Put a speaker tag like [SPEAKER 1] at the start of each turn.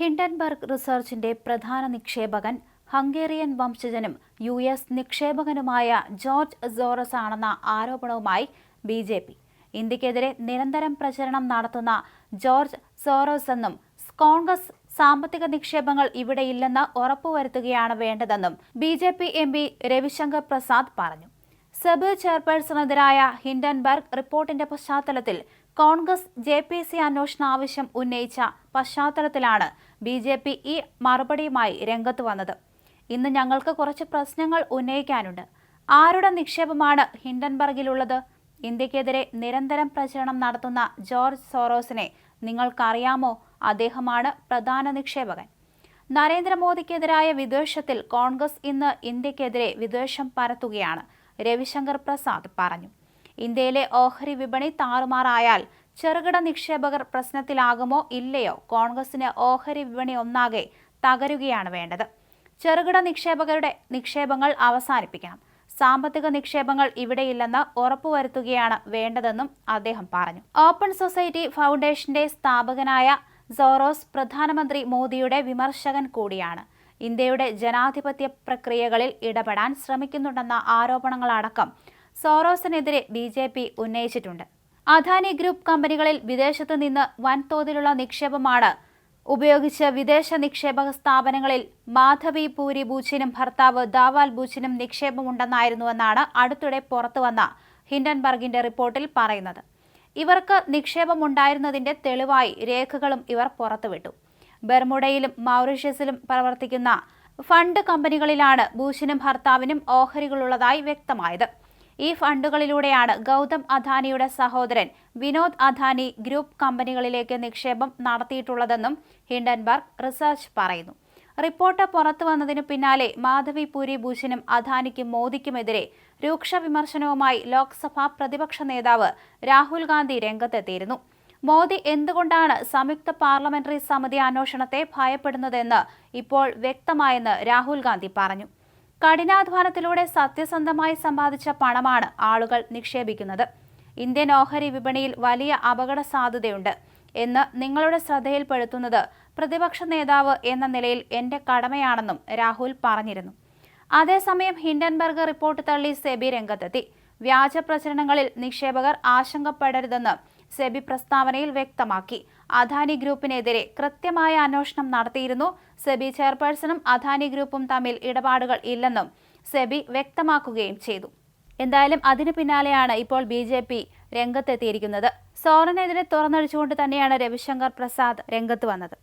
[SPEAKER 1] Hindenburg റിസർച്ചിന്റെ പ്രധാന നിക്ഷേപകൻ ഹംഗേറിയൻ വംശജനും യു എസ് നിക്ഷേപകനുമായ ജോർജ് സോറസ് ആണെന്ന ആരോപണവുമായി ബി ജെ പി. ഇന്ത്യക്കെതിരെ നിരന്തരം പ്രചരണം നടത്തുന്ന ജോർജ് സോറോസ് എന്നും കോൺഗ്രസ് സാമ്പത്തിക നിക്ഷേപങ്ങൾ ഇവിടെയില്ലെന്ന് ഉറപ്പുവരുത്തുകയാണ് വേണ്ടതെന്നും B J P M P Ravishankar Prasad പറഞ്ഞു. സെബ് ചെയർപേഴ്സണെതിരായ ഹിൻഡൻബർഗ് റിപ്പോർട്ടിന്റെ പശ്ചാത്തലത്തിൽ കോൺഗ്രസ് ജെ പി സി അന്വേഷണ ആവശ്യം ഉന്നയിച്ച പശ്ചാത്തലത്തിലാണ് ബി ജെ പി ഈ മറുപടിയുമായി രംഗത്ത് വന്നത്. ഇന്ന് ഞങ്ങൾക്ക് കുറച്ച് പ്രശ്നങ്ങൾ ഉന്നയിക്കാനുണ്ട്. ആരുടെ നിക്ഷേപമാണ് ഹിൻഡൻബർഗിലുള്ളത്? ഇന്ത്യക്കെതിരെ നിരന്തരം പ്രചരണം നടത്തുന്ന ജോർജ് സോറോസിനെ നിങ്ങൾക്കറിയാമോ? അദ്ദേഹമാണ് പ്രധാന നിക്ഷേപകൻ. നരേന്ദ്രമോദിക്കെതിരായ വിദ്വേഷത്തിൽ കോൺഗ്രസ് ഇന്ന് ഇന്ത്യക്കെതിരെ വിദ്വേഷം പരത്തുകയാണ്. രവിശങ്കർ പ്രസാദ് പറഞ്ഞു. ഇന്ത്യയിലെ ഓഹരി വിപണി താറുമാറായാൽ ചെറുകിട നിക്ഷേപകർ പ്രശ്നത്തിലാകുമോ ഇല്ലയോ കോൺഗ്രസിന് ഓഹരി വിപണി ഒന്നാകെ തകരുകയാണ് വേണ്ടത്. ചെറുകിട നിക്ഷേപകരുടെ നിക്ഷേപങ്ങൾ അവസാനിപ്പിക്കണം. സാമ്പത്തിക നിക്ഷേപങ്ങൾ ഇവിടെയില്ലെന്ന് ഉറപ്പുവരുത്തുകയാണ് വേണ്ടതെന്നും അദ്ദേഹം പറഞ്ഞു. ഓപ്പൺ സൊസൈറ്റി ഫൗണ്ടേഷന്റെ സ്ഥാപകനായ സോറോസ് പ്രധാനമന്ത്രി മോദിയുടെ വിമർശകൻ കൂടിയാണ്. ഇന്ത്യയുടെ ജനാധിപത്യ പ്രക്രിയകളിൽ ഇടപെടാൻ ശ്രമിക്കുന്നുണ്ടെന്ന ആരോപണങ്ങളടക്കം സോറോസിനെതിരെ ബി ജെ പി ഉന്നയിച്ചിട്ടുണ്ട്. അദാനി ഗ്രൂപ്പ് കമ്പനികളിൽ വിദേശത്തു നിന്ന് വൻതോതിലുള്ള നിക്ഷേപമാണ് ഉപയോഗിച്ച് വിദേശ നിക്ഷേപക സ്ഥാപനങ്ങളിൽ മാധവി പൂരി ബൂച്ചിനും ഭർത്താവ് ദാവാൽ ബൂച്ചിനും നിക്ഷേപമുണ്ടെന്നായിരുന്നുവെന്നാണ് അടുത്തിടെ പുറത്തുവന്ന ഹിൻഡൻബർഗിന്റെ റിപ്പോർട്ടിൽ പറയുന്നത്. ഇവർക്ക് നിക്ഷേപമുണ്ടായിരുന്നതിന്റെ തെളിവായി രേഖകളും ഇവർ പുറത്തുവിട്ടു. ബെർമുഡയിലും മൗറീഷ്യസിലും പ്രവർത്തിക്കുന്ന ഫണ്ട് കമ്പനികളിലാണ് ബൂഷിനും ഭർത്താവിനും ഓഹരികളുള്ളതായി വ്യക്തമായത്. ഈ ഫണ്ടുകളിലൂടെയാണ് ഗൗതം അദാനിയുടെ സഹോദരൻ വിനോദ് അദാനി ഗ്രൂപ്പ് കമ്പനികളിലേക്ക് നിക്ഷേപം നടത്തിയിട്ടുള്ളതെന്നും ഹിൻഡൻബർഗ് റിസർച്ച് പറയുന്നു. റിപ്പോർട്ട് പുറത്തു വന്നതിനു പിന്നാലെ മാധവി പൂരി ഭൂഷനും അദാനിക്കും മോദിക്കുമെതിരെ രൂക്ഷ വിമർശനവുമായി ലോക്സഭാ പ്രതിപക്ഷ നേതാവ് രാഹുൽ ഗാന്ധി രംഗത്തെത്തിയിരുന്നു. മോദി എന്തുകൊണ്ടാണ് സംയുക്ത പാർലമെന്ററി സമിതി അന്വേഷണത്തെ ഭയപ്പെടുന്നതെന്ന് ഇപ്പോൾ വ്യക്തമായെന്ന് രാഹുൽ ഗാന്ധി പറഞ്ഞു. കഠിനാധ്വാനത്തിലൂടെ സത്യസന്ധമായി സമ്പാദിച്ച പണമാണ് ആളുകൾ നിക്ഷേപിക്കുന്നത്. ഇന്ത്യൻ ഓഹരി വിപണിയിൽ വലിയ അപകട സാധ്യതയുണ്ട് എന്ന് നിങ്ങളുടെ ശ്രദ്ധയിൽപ്പെടുത്തുന്നത് പ്രതിപക്ഷ നേതാവ് എന്ന നിലയിൽ എന്റെ കടമയാണെന്നും രാഹുൽ പറഞ്ഞിരുന്നു. അതേസമയം ഹിൻഡൻബർഗ് റിപ്പോർട്ട് തള്ളി സെബി രംഗത്തെത്തി. വ്യാജ പ്രചരണങ്ങളിൽ നിക്ഷേപകർ ആശങ്കപ്പെടരുതെന്ന് സെബി പ്രസ്താവനയിൽ വ്യക്തമാക്കി. അദാനി ഗ്രൂപ്പിനെതിരെ കൃത്യമായ അന്വേഷണം നടത്തിയിരുന്നു. സെബി ചെയർപേഴ്സണും അദാനി ഗ്രൂപ്പും തമ്മിൽ ഇടപാടുകൾ ഇല്ലെന്നും സെബി വ്യക്തമാക്കുകയും ചെയ്തു. എന്തായാലും അതിനു പിന്നാലെയാണ് ഇപ്പോൾ ബി ജെ പി രംഗത്തെത്തിയിരിക്കുന്നത്. സോറനെതിരെ തുറന്നടിച്ചുകൊണ്ട് തന്നെയാണ് രവിശങ്കർ പ്രസാദ് രംഗത്ത് വന്നത്.